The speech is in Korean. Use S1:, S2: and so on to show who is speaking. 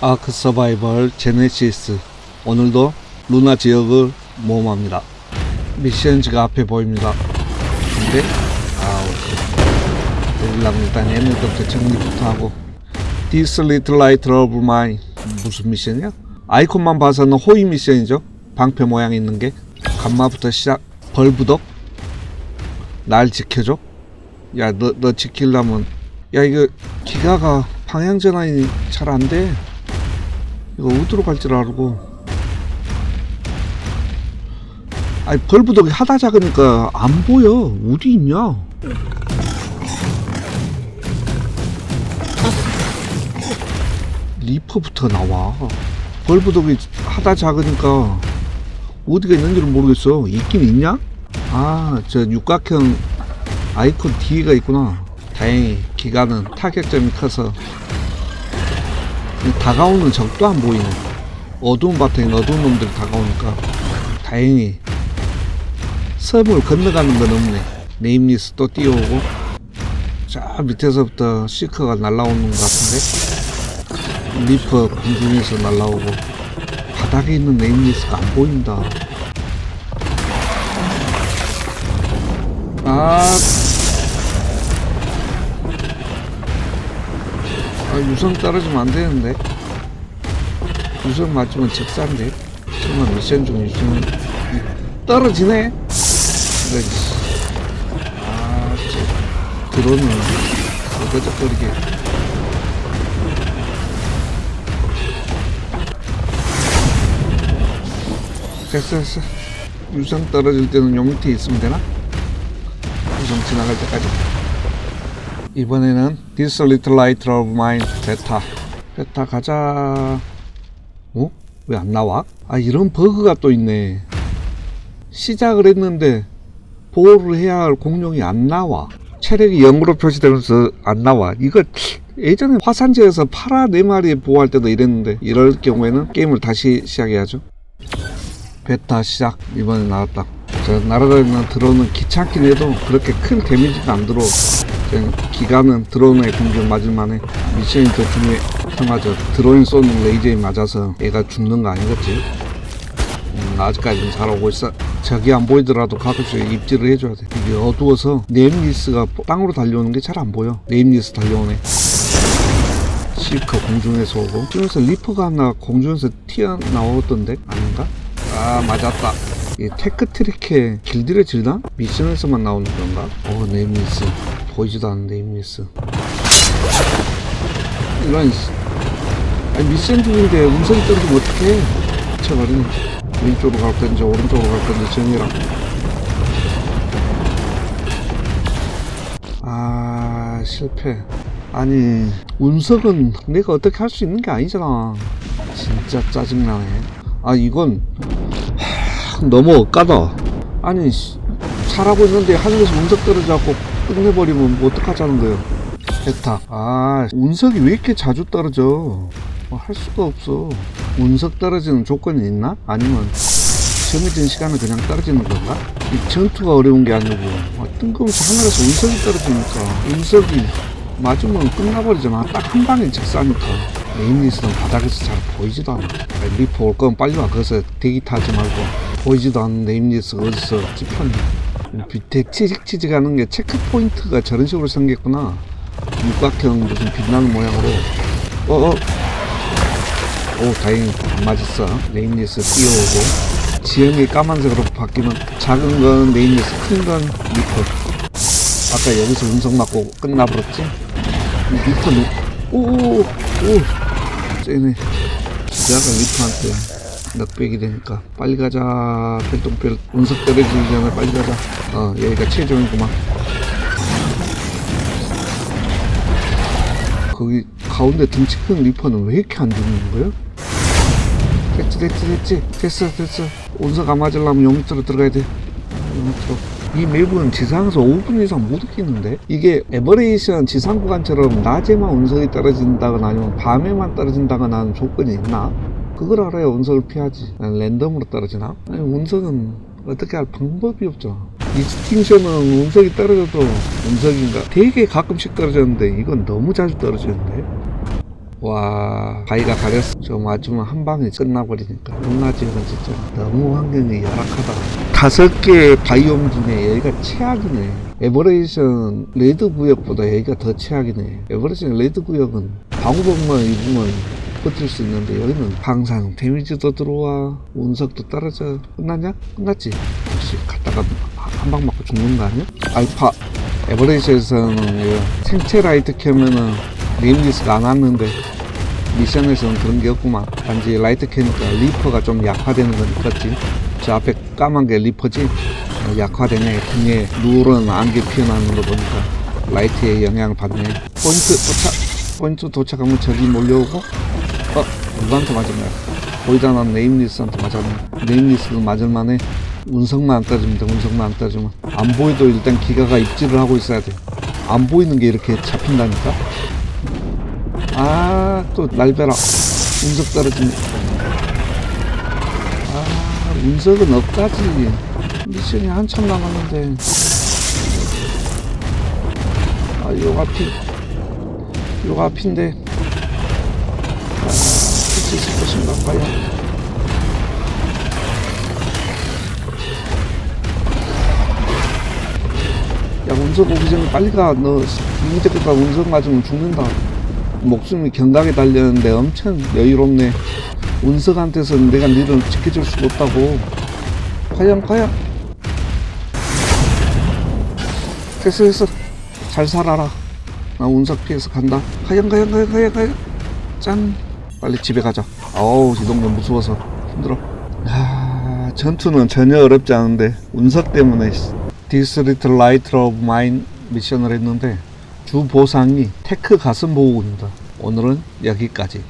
S1: 아크 서바이벌 제네시스. 오늘도 루나 지역을 모험합니다. 미션지가 앞에 보입니다. 근데 아우 여기라면 일단 얘네들부터 정리부터 하고. This little light of mine. 무슨 미션이야? 아이콘만 봐서는 호위 미션이죠. 방패 모양 있는 게. 간마부터 시작. 벌부덕. 날 지켜줘. 야 너너 지키려면. 야 이거 기가가 방향 전환이 잘 안 돼. 이거 어디로 갈 줄 알고. 아니 벌부덕이 하다 작으니까 안 보여. 어디 있냐? 리퍼부터 나와. 벌부덕이 하다 작으니까 어디가 있는지를 모르겠어. 있긴 있냐? 아, 저 육각형 아이콘 뒤에가 있구나. 다행히 기가는 타격점이 커서 다가오는 적도 안 보이네. 어두운 바탕에 어두운 놈들이 다가오니까 다행히 섬을 건너가는 건 없네. 네임리스 또 뛰어오고 저 밑에서부터 시커가 날라오는 것 같은데 리퍼 공중에서 날라오고 바닥에 있는 네임리스가 안 보인다. 아 아, 유성 떨어지면 안 되는데. 유성 맞으면 적산데. 정말 미션 중 유성 떨어지네. 씨. 아, 저, 드론은 어거적거리게. 됐어, 됐어. 유성 떨어질 때는 요 밑에 있으면 되나? 유성 지나갈 때까지. 이번에는 This Little Light of Mine 베타. 베타 가자. 어? 왜 안 나와? 아 이런 버그가 또 있네. 시작을 했는데 보호를 해야 할 공룡이 안 나와. 체력이 0으로 표시되면서 안 나와. 이거 예전에 화산지에서 파라 4마리 보호할 때도 이랬는데 이럴 경우에는 게임을 다시 시작해야죠. 베타 시작. 이번에 나왔다. 저 날아다니는 드론은 귀찮긴 해도 그렇게 큰 데미지가 안 들어 그냥 기가는 드론의 공격 맞을 만해 미션이 더 중요하죠 드론 쏘는 레이저에 맞아서 얘가 죽는 거 아니겠지? 음, 아직까지는 잘 오고 있어. 적이 안 보이더라도 가끔씩 입질을 해줘야 돼. 이게 어두워서 네임리스가 땅으로 달려오는 게 잘 안 보여. 네임리스 달려오네. 시커 공중에서 오고. 지금에서 리퍼가 하나 공중에서 튀어나오던데? 아닌가? 아 맞았다. 이 테크트리케 길들여 질나? 미션에서만 나오는 건가? 어 네임리스 보이지도 않는 네임리스 이런 씨. 아니 미션 중인데 음성이 떨어지면 어떡해? 미쳐버리네 왼쪽으로 갈 건지 오른쪽으로 갈 건지 정해라 아 실패. 아니 운석은 내가 어떻게 할 수 있는 게 아니잖아. 진짜 짜증나네. 아 이건 하, 너무 억까다. 아니 씨, 잘하고 있는데 하늘에서 운석 떨어져갖고 끝내버리면 뭐 어떡하자는 거예요. 베타. 아 운석이 왜 이렇게 자주 떨어져? 뭐 할 수가 없어. 운석 떨어지는 조건이 있나? 아니면 정해진 시간은 그냥 떨어지는 건가? 이 전투가 어려운 게 아니고. 아, 뜬금없이 하늘에서 운석이 떨어지니까. 운석이 맞으면 끝나버리잖아. 딱 한 방에 직사니까. 메인리스는 바닥에서 잘 보이지도 않아. 리퍼 올 거면 빨리 와. 거기서 대기 타지 말고. 보이지도 않는 네임리스가 어디서? 찝혔니 밑에 치직치직 하는 게 체크 포인트가 저런 식으로 생겼구나. 육각형 무슨 빛나는 모양으로. 어어. 오 다행히 안 맞았어. 네임리스 뛰어오고. 지형이 까만색으로 바뀌면 작은 건 네임리스 큰 건 리퍼. 아까 여기서 운석 맞고 끝나버렸지? 이 리퍼는 오오 오. 쎄네. 기자가 리퍼한테 넉백이 되니까. 빨리 가자. 별똥별 운석 떨어지기 전에 빨리 가자. 어 여기가 최종이구만. 거기 가운데 등치 큰 리퍼는 왜 이렇게 안 죽는 거야? 됐지 됐지 됐지. 됐어 됐어. 운석 안 맞으려면 요 밑으로 들어가야 돼. 요 밑으로. 이 맵은 지상에서 5분 이상 못 느끼는데? 이게 에버레이션 지상 구간처럼 낮에만 운석이 떨어진다거나 아니면 밤에만 떨어진다거나 하는 조건이 있나? 그걸 알아야 운석을 피하지. 난 랜덤으로 떨어지나? 아니 운석은 어떻게 할 방법이 없잖아 익스팅션은 운석이 떨어져도 운석인가? 되게 가끔씩 떨어졌는데 이건 너무 자주 떨어지는데? 와 바위가 가렸어. 저 맞으면 한 방에 끝나버리니까. 이건 진짜 너무 환경이 열악하다. 다섯 개 바이옴 중에 여기가 최악이네. 에버레이션 레드 구역보다 여기가 더 최악이네. 에버레이션 레드 구역은 방어복만 입으면 버틸 수 있는데 여기는 항상 데미지도 들어와 운석도 떨어져 끝났냐? 끝났지. 혹시 갔다가 한 방 맞고 죽는 거 아니야? 알파. 에버레이션에서는 생체 라이트 켜면은 네임리스가 안 왔는데 미션에서는 그런 게 없구만. 단지 라이트 켜니까 리퍼가 좀 약화되는 건 있겠지. 저 앞에 까만 게 리퍼지? 어, 약화되네. 등에 누런 안개 피어나는 거 보니까 라이트에 영향을 받네. 포인트 도착 포인트 도착하면 저기 몰려오고 어 누구한테 맞은 거야 보이잖아 네임리스한테 맞았네 네임리스도 맞을만해. 운석만 안 따집니다 운석만 안 따지면. 안 보여도 일단 기가가 입질을 하고 있어야 돼안 보이는 게 이렇게 잡힌다니까? 아 또 날벼락 운석 떨어지네 아 운석은 없다지. 미션이 한참 남았는데. 아요 앞이 요 앞인데. 아할 수 있을 것인가 과연 야 운석 오기 전에 빨리 가너 이때까지 운석 맞으면 죽는다. 목숨이 경각에 달렸는데 엄청 여유롭네. 운석한테서 내가 니를 지켜줄 수가 없다고. 과연 과연? 됐어 됐어. 잘 살아라. 나 운석 피해서 간다. 과연 과연 과연 과연 과연? 짠 빨리 집에 가자. 어우 이 동네 무서워서. 힘들어. 아 전투는 전혀 어렵지 않은데 운석 때문에 Little Light of Mine 미션을 했는데 주 보상이 테크 가슴 보호구입니다. 오늘은 여기까지